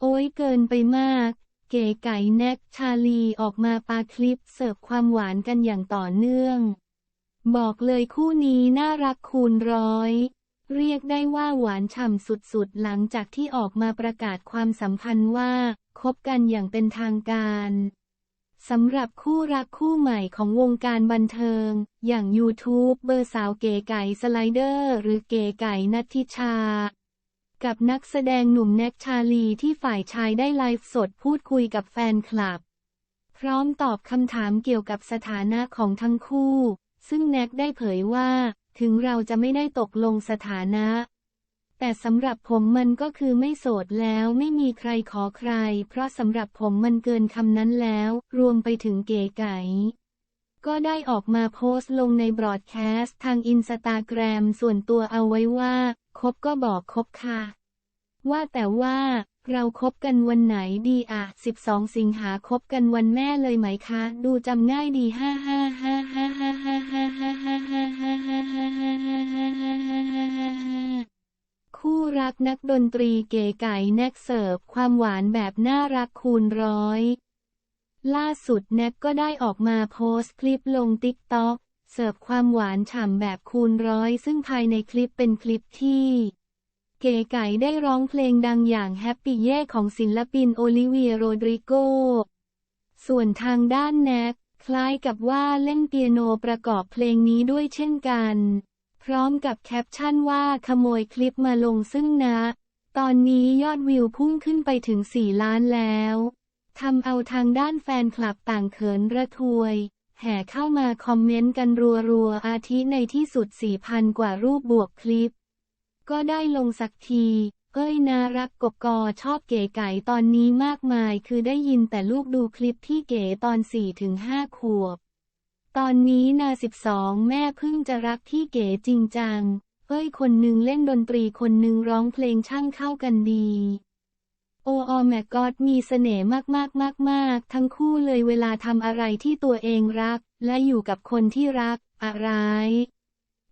โอ้ยเกินไปมาก เก๋ไก่แน็กชาลีออกมาปาคลิปเสิร์ฟความหวานกันอย่างต่อเนื่อง บอกเลยคู่นี้น่ารักคูณร้อย เรียกได้ว่าหวานฉ่ำสุดๆ หลังจากที่ออกมาประกาศความสัมพันธ์ว่าคบกันอย่างเป็นทางการสำหรับคู่รักคู่ใหม่ของวงการบันเทิง อย่าง YouTube เบอร์สาวเก๋ไก่สไลเดอร์ หรือเก๋ไก่นัทธิชา กับนักแสดงหนุ่มแน็กชาลีที่ฝ่ายชายได้ไลฟ์สดพูดคุยกับแฟนคลับ พร้อมตอบคำถามเกี่ยวกับสถานะของทั้งคู่ ซึ่งแน็กได้เผยว่า ถึงเราจะไม่ได้ตกลงสถานะ แต่สำหรับผมมันก็คือไม่โสดแล้วไม่มีใครขอใคร เพราะสำหรับผมมันเกินคำนั้นแล้ว รวมไปถึงเก๋ไก่ ก็ได้ออกมาโพสต์ลงในบรอดแคสต์ทางอินสตาแกรมส่วนตัวเอาไว้ว่า คบก็บอกคบค่ะ ว่าแต่ว่าเราคบกันวันไหนดีอะ 12 สิงหาคบกันวันแม่เลยไหมคะ ดูจำง่ายดีฮ่าฮ่าฮ่าฮ่าฮ่าฮ่าฮ่าฮ่าฮ่าฮ่าฮ่าฮ่าฮ่าฮ่าฮ่าคู่รักนักดนตรีเก๋ไก่แน็กเสิร์ฟความหวานแบบน่ารักคูณร้อย ล่าสุดแน็กก็ได้ออกมาโพสต์คลิปลงติ๊กต็อกเสิร์ฟความหวานฉ่ำแบบคูณร้อย ซึ่งภายในคลิปเป็นคลิปที่ เก๋ไก่ได้ร้องเพลงดังอย่างแฮปปี้เย่ของศิลปินโอลิเวียโรดริโก ส่วนทางด้านแน็กคล้ายกับว่าเล่นเปียโนประกอบเพลงนี้ด้วยเช่นกัน พร้อมกับแคปชั่นว่าขโมยคลิปมาลงซึ่งนะ ตอนนี้ยอดวิวพุ่งขึ้นไปถึง 4 ล้านแล้ว ทำเอาทางด้านแฟนคลับต่างเขินระทวย แห่เข้ามาคอมเมนต์กันรัวๆ อาทิในที่สุด 4,000 กว่ารูปบวกคลิป ก็ได้ลงสักที เอ้ยนารักกบกอชอบเก๋ไก่ตอนนี้มากมาย คือได้ยินแต่ลูกดูคลิปที่เก๋ตอน 4-5 ขวบ ตอนนี้นา 12 แม่เพิ่งจะรักที่เก๋จริงจัง เอ้ยคนหนึ่งเล่นดนตรีคนหนึ่งร้องเพลงช่างเข้ากันดี โอออแมกกอดมีเสน่ห์มากๆมากๆทั้งคู่เลยเวลาทำอะไรที่ตัวเองรัก และอยู่กับคนที่รัก อะไร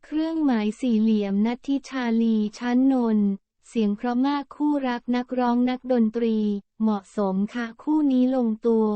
เครื่องหมายสี่เหลี่ยมนัททิชาลีชั้นนน์เสียงเพราะมากคู่รักนักร้องนักดนตรี เหมาะสมค่ะคู่นี้ลงตัว